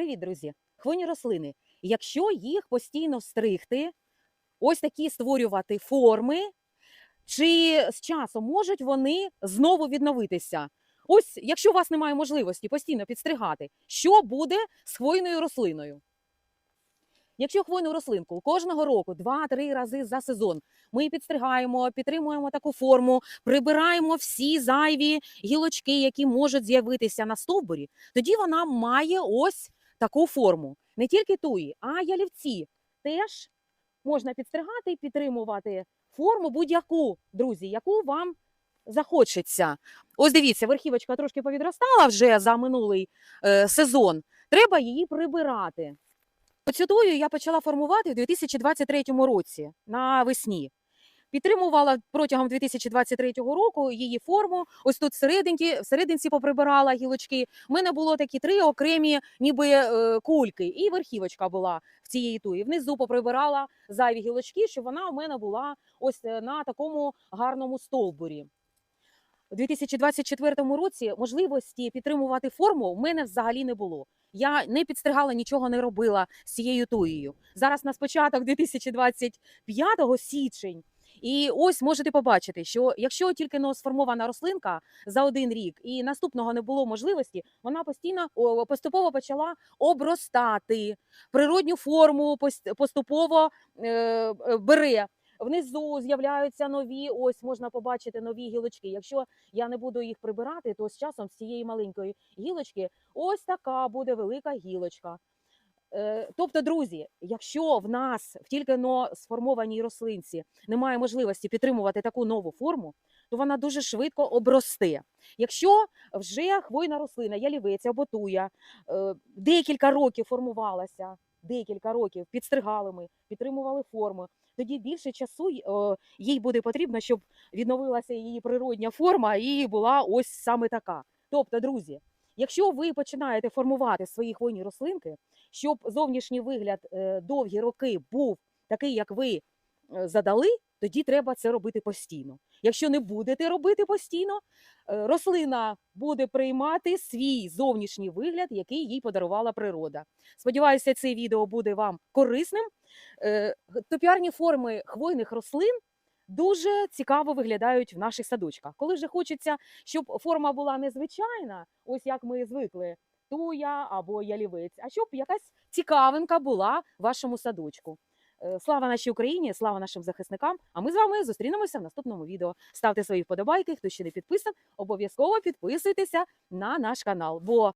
Привіт, друзі! Хвойні рослини. Якщо їх постійно стригти, ось такі створювати форми, чи з часом можуть вони знову відновитися? Ось, якщо у вас немає можливості постійно підстригати, що буде з хвойною рослиною? Якщо хвойну рослинку кожного року 2-3 рази за сезон ми підстригаємо, підтримуємо таку форму, прибираємо всі зайві гілочки, які можуть з'явитися на стовбурі, тоді вона має ось таку форму. Не тільки туї, а ялівці теж можна підстригати і підтримувати форму будь-яку, друзі, яку вам захочеться. Ось дивіться, верхівочка трошки повідростала вже за минулий е, сезон. Треба її прибирати. Оцю тую я почала формувати в 2023 році навесні. Підтримувала протягом 2023 року її форму. Ось тут всерединці поприбирала гілочки. У мене було такі три окремі, ніби е, кульки, і верхівочка була в цієї туї. Внизу поприбирала зайві гілочки, щоб вона у мене була ось е, на такому гарному стовбурі. У 2024 році можливості підтримувати форму у мене взагалі не було. Я не підстригала, нічого не робила з цією туєю. Зараз на початок 2025 січень. І ось можете побачити, що якщо тільки но сформована рослинка за один рік і наступного не було можливості, вона постійно поступово почала обростати, природню форму пос- поступово е, е, бере. Внизу з'являються нові, ось можна побачити нові гілочки. Якщо я не буду їх прибирати, то з часом з цієї маленької гілочки ось така буде велика гілочка. Е, Тобто, друзі, якщо в нас в тільки но сформованій рослинці немає можливості підтримувати таку нову форму, то вона дуже швидко обросте. Якщо вже хвойна рослина, ялівець або туя е, декілька років формувалася, декілька років підстригали ми, підтримували форму, тоді більше часу е, їй буде потрібно, щоб відновилася її природня форма і була ось саме така. Тобто, друзі, якщо ви починаєте формувати свої хвойні рослинки, щоб зовнішній вигляд е, довгі роки був такий, як ви е, задали, тоді треба це робити постійно. Якщо не будете робити постійно, е, рослина буде приймати свій зовнішній вигляд, який їй подарувала природа. Сподіваюся, це відео буде вам корисним. Топіарні форми хвойних рослин дуже цікаво виглядають в наших садочках. Коли вже хочеться, щоб форма була незвичайна, ось як ми звикли, туя або ялівець, а щоб якась цікавинка була в вашому садочку. Е, Слава нашій Україні, слава нашим захисникам! А ми з вами зустрінемося в наступному відео. Ставте свої вподобайки, хто ще не підписан, обов'язково підписуйтеся на наш канал, бо